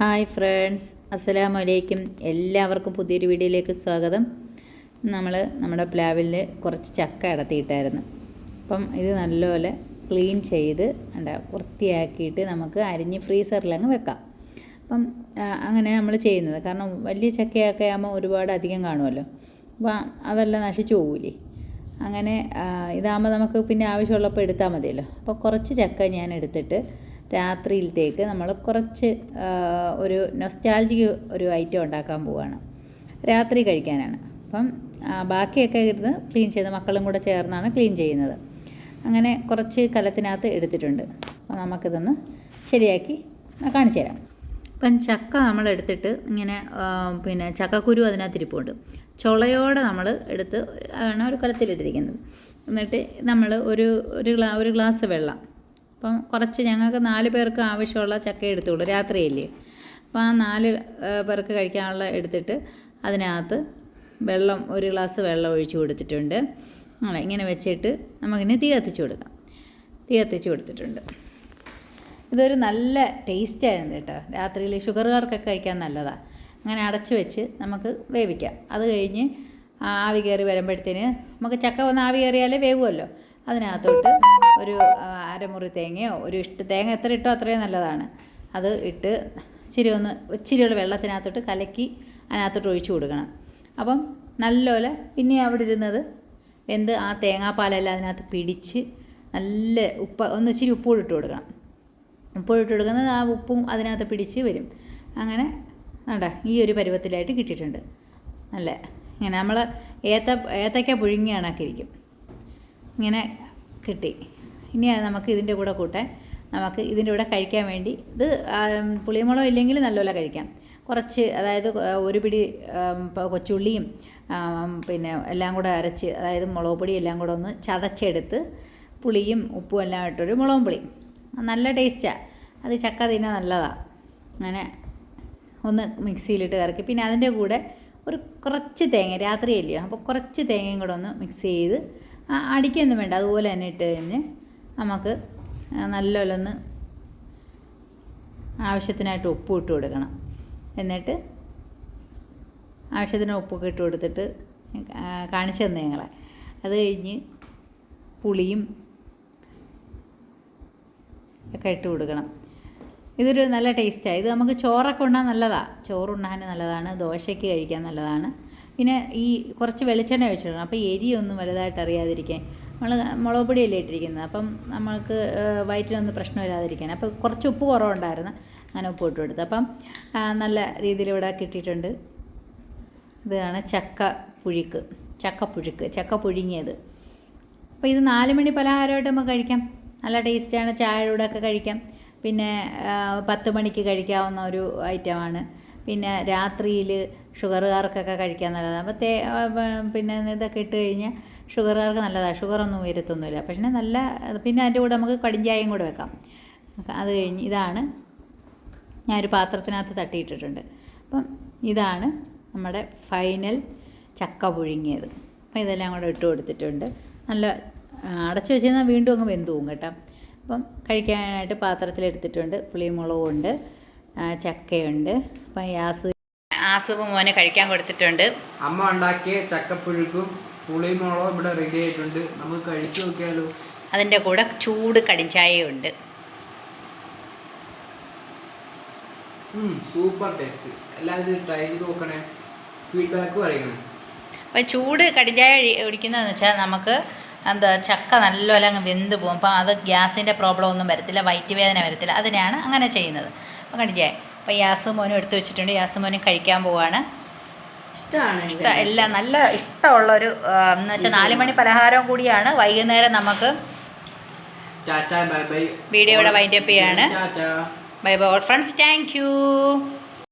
Hi friends അസ്സലാമു അലൈക്കും എല്ലാവർക്കും പുതിയൊരു വീഡിയോയിലേക്ക് സ്വാഗതം. നമ്മൾ നമ്മുടെ പ്ലാവിൽ കുറച്ച് ചക്ക ഇടത്തിയിട്ടായിരുന്നു അപ്പം ഇത് നല്ലപോലെ ക്ലീൻ ചെയ്ത് എന്താ വൃത്തിയാക്കിയിട്ട് നമുക്ക് അരിഞ്ഞ് ഫ്രീസറിലങ്ങ് വെക്കാം. അപ്പം അങ്ങനെ നമ്മൾ ചെയ്യുന്നത്. കാരണം വലിയ ചക്കയൊക്കെ ആകുമ്പോൾ ഒരുപാട് അധികം കാണുമല്ലോ. അപ്പം അതെല്ലാം നശിച്ചു പോകില്ലേ അങ്ങനെ ഇതാകുമ്പോൾ നമുക്ക് പിന്നെ ആവശ്യമുള്ളപ്പോൾ എടുത്താൽ മതിയല്ലോ. അപ്പോൾ കുറച്ച് ചക്ക ഞാൻ എടുത്തിട്ട് രാത്രിയിലത്തേക്ക് നമ്മൾ കുറച്ച് ഒരു നൊസ്റ്റാൾജിക്ക് ഒരു ഐറ്റം ഉണ്ടാക്കാൻ പോവുകയാണ് രാത്രി കഴിക്കാനാണ്. അപ്പം ബാക്കിയൊക്കെ ഇരുന്ന് ക്ലീൻ ചെയ്ത് മക്കളും കൂടെ ചേർന്നാണ് ക്ലീൻ ചെയ്യുന്നത്. അങ്ങനെ കുറച്ച് കലത്തിനകത്ത് എടുത്തിട്ടുണ്ട്. അപ്പോൾ നമുക്കിതൊന്ന് ശരിയാക്കി കാണിച്ചു തരാം. ഇപ്പം ചക്ക നമ്മൾ എടുത്തിട്ട് ഇങ്ങനെ പിന്നെ ചക്കക്കുരു അതിനകത്ത് ഇരിപ്പുണ്ട്. ചുളയോടെ നമ്മൾ എടുത്ത് ആണ് ഒരു കലത്തിലിട്ടിരിക്കുന്നത്. എന്നിട്ട് നമ്മൾ ഒരു ഒരു ഗ്ലാ ഒരു ഗ്ലാസ് വെള്ളം അപ്പം കുറച്ച് ഞങ്ങൾക്ക് നാല് പേർക്ക് ആവശ്യമുള്ള ചക്ക എടുത്തുള്ളൂ രാത്രിയല്ലേ. അപ്പോൾ ആ നാല് പേർക്ക് കഴിക്കാനുള്ള എടുത്തിട്ട് അതിനകത്ത് വെള്ളം ഒരു ഗ്ലാസ് വെള്ളം ഒഴിച്ച് കൊടുത്തിട്ടുണ്ട്. അങ്ങനെ ഇങ്ങനെ വെച്ചിട്ട് നമുക്കിനി തീ കത്തിച്ച് കൊടുക്കാം. തീ കത്തിച്ച് കൊടുത്തിട്ടുണ്ട്. ഇതൊരു നല്ല ടേസ്റ്റായിരുന്നു കേട്ടോ. രാത്രിയിൽ ഷുഗറുകാർക്കൊക്കെ കഴിക്കാൻ നല്ലതാണ് അങ്ങനെ അടച്ചു വെച്ച് നമുക്ക് വേവിക്കാം. അത് കഴിഞ്ഞ് ആവി കയറി വരുമ്പോഴത്തേന് നമുക്ക് ചക്ക ഒന്ന് ആവി കയറിയാലേ വേവുമല്ലോ. അതിനകത്തോട്ട് ഒരു അരമുറി തേങ്ങയോ ഒരു ഇഷ്ട തേങ്ങ എത്ര ഇട്ടോ അത്രയും നല്ലതാണ്. അത് ഇട്ട് ഇച്ചിരി ഒന്ന് ഇച്ചിരിയുള്ള വെള്ളത്തിനകത്തോട്ട് കലക്കി അതിനകത്തോട്ട് ഒഴിച്ചു കൊടുക്കണം. അപ്പം നല്ലപോലെ പിന്നെ അവിടെ ഇരുന്നത് എന്ത് ആ തേങ്ങാപ്പാലെല്ലാം അതിനകത്ത് പിടിച്ച് നല്ല ഉപ്പ് ഒന്ന് ഇച്ചിരി ഉപ്പ് ഇട്ട് കൊടുക്കണം. ഉപ്പിട്ട് കൊടുക്കുന്നത് ആ ഉപ്പും അതിനകത്ത് പിടിച്ച് വരും. അങ്ങനെ വേണ്ട ഈ ഒരു പരുവത്തിലായിട്ട് കിട്ടിയിട്ടുണ്ട്. നല്ല ഇങ്ങനെ നമ്മൾ ഏത്ത ഏത്തയ്ക്ക പുഴുങ്ങിയ കണക്ക് ഇരിക്കും ഇങ്ങനെ കിട്ടി. ഇനി അത് നമുക്ക് ഇതിന്റെ കൂടെ കൂട്ടാൻ നമുക്ക് ഇതിന്റെ കൂടെ കഴിക്കാൻ വേണ്ടി ഇത് പുളിമുളക് ഇല്ലെങ്കിൽ നല്ലപോലെ കഴിക്കാം. കുറച്ച് അതായത് ഒരു പിടി കൊച്ചുള്ളിയും പിന്നെ എല്ലാം കൂടെ അരച്ച് അതായത് മുളക് പൊടി എല്ലാം കൂടെ ഒന്ന് ചതച്ചെടുത്ത് പുളിയും ഉപ്പും എല്ലാം ഇട്ടൊരു മുളകും പുളി നല്ല ടേസ്റ്റാണ് അത് ചക്ക തിന്നാൻ നല്ലതാണ് അങ്ങനെ ഒന്ന് മിക്സിയിലിട്ട് കറക്കി. പിന്നെ അതിന്റെ കൂടെ ഒരു കുറച്ച് തേങ്ങ രാത്രിയല്ലയോ? അപ്പോൾ കുറച്ച് തേങ്ങയും കൂടെ ഒന്ന് മിക്സ് ചെയ്ത് അടിക്കൊന്നും വേണ്ട. അതുപോലെ തന്നെ ഇട്ട് കഴിഞ്ഞ് നമുക്ക് നല്ലപോലെ ആവശ്യത്തിനായിട്ട് ഉപ്പ് ഇട്ട് കൊടുക്കണം. എന്നിട്ട് ആവശ്യത്തിന് ഉപ്പൊക്കെ ഇട്ട് കൊടുത്തിട്ട് കാണിച്ചു തന്നെ ഞങ്ങളെ അത് കഴിഞ്ഞ് പുളിയും ഒക്കെ ഇട്ട് കൊടുക്കണം. ഇതൊരു നല്ല ടേസ്റ്റാണ് ഇത് നമുക്ക് ചോറൊക്കെ ഉണ്ണാൻ നല്ലതാണ് ചോറുണ്ണാൻ നല്ലതാണ്. ദോശയ്ക്ക് കഴിക്കാൻ നല്ലതാണ്. പിന്നെ ഈ കുറച്ച് വെളിച്ചെണ്ണ ഒഴിച്ചിടണം. അപ്പോൾ എരിയൊന്നും വലുതായിട്ട് അറിയാതിരിക്കാൻ. നമ്മൾ മുളക് പൊടിയല്ലേ ഇട്ടിരിക്കുന്നത്. അപ്പം നമ്മൾക്ക് വയറ്റിനൊന്നും പ്രശ്നമില്ലാതിരിക്കാൻ. അപ്പോൾ കുറച്ച് ഉപ്പ് കുറവുണ്ടായിരുന്നു. അങ്ങനെ ഉപ്പ് ഇട്ട് കൊടുത്തു. അപ്പം നല്ല രീതിയിൽ ഇവിടെ കിട്ടിയിട്ടുണ്ട്. ഇതാണ് ചക്ക പുഴുക്ക്. ചക്ക പുഴുക്ക്. ചക്ക പുഴുങ്ങിയത്. അപ്പോൾ ഇത് നാല് മണി പലഹാരമായിട്ട് നമുക്ക് കഴിക്കാം. നല്ല ടേസ്റ്റാണ്. ചായയുടെ ഒക്കെ കഴിക്കാം. പിന്നെ പത്ത് മണിക്ക് കഴിക്കാവുന്ന ഒരു ഐറ്റമാണ്. പിന്നെ രാത്രിയിൽ ഷുഗറുകാർക്കൊക്കെ കഴിക്കാൻ നല്ലതാണ്. അപ്പോൾ തേ പിന്നെ ഇതൊക്കെ ഇട്ട് കഴിഞ്ഞാൽ ഷുഗറുകാർക്ക് നല്ലതാണ് ഷുഗറൊന്നും ഉയരത്തൊന്നുമില്ല. പക്ഷേ നല്ല പിന്നെ അതിന്റെ കൂടെ നമുക്ക് കടിഞ്ചായയും കൂടെ വെക്കാം. അത് കഴിഞ്ഞ് ഇതാണ് ഞാൻ ഒരു പാത്രത്തിനകത്ത് തട്ടിയിട്ടിട്ടുണ്ട്. അപ്പം ഇതാണ് നമ്മുടെ ഫൈനൽ ചക്ക പുഴുങ്ങിയത്. അപ്പം ഇതെല്ലാം കൂടെ ഇട്ട് കൊടുത്തിട്ടുണ്ട്. നല്ല അടച്ചു വെച്ചാൽ വീണ്ടും അങ്ങ് വെന്ത് പോകും കേട്ടോ. അപ്പം കഴിക്കാനായിട്ട് പാത്രത്തിലെടുത്തിട്ടുണ്ട്. പുളിമുളകും ഉണ്ട്. ചക്കയുണ്ട്. അപ്പം യാസ് ആസുബ് മോനെ കഴിക്കാൻ കൊടുത്തിട്ടുണ്ട്. അമ്മ ഉണ്ടാക്കിയ ചക്കപ്പുഴുക്കും പുളിമുളകും ഇവിടെ റെഡി ആയിട്ടുണ്ട്. നമുക്ക് കഴിച്ചു നോക്കിയാലോ? അതിന്റെ കൂടെ ചൂട് കടിഞ്ചായയുണ്ട് സൂപ്പർ ടേസ്റ്റ് എല്ലാവരും ട്രൈ ചെയ്ത് നോക്കണേ. ഫീഡ്ബാക്ക് പറയണേ. അപ്പോൾ ചൂട് കടിഞ്ചായ ഒഴി- ഒഴിക്കുന്നതെന്ന് വെച്ചാൽ നമുക്ക് എന്താ ചക്ക നല്ലപോലെ അങ്ങ് വെന്ത് പോകും. അപ്പം അത് ഗ്യാസിന്റെ പ്രോബ്ലം ഒന്നും വരത്തില്ല വയറ്റ് വേദന വരത്തില്ല. അതിനാണ് അങ്ങനെ ചെയ്യുന്നത്. കടിഞ്ചായ അപ്പോൾ യാസ് മോനും എടുത്തു വെച്ചിട്ടുണ്ട്. യാസ് മോനും കഴിക്കാൻ പോവാണ്. ഇഷ്ടമാണ് ഇഷ്ടം എല്ലാം നല്ല ഇഷ്ടമുള്ള ഒരു എന്ന് വെച്ചാൽ നാല് മണി പലഹാരവും കൂടിയാണ്. വൈകുന്നേരം നമുക്ക് വീഡിയോയുടെ വൈൻഡപ്പ് ചെയ്യാണ്. Bye bye. All friends thank you.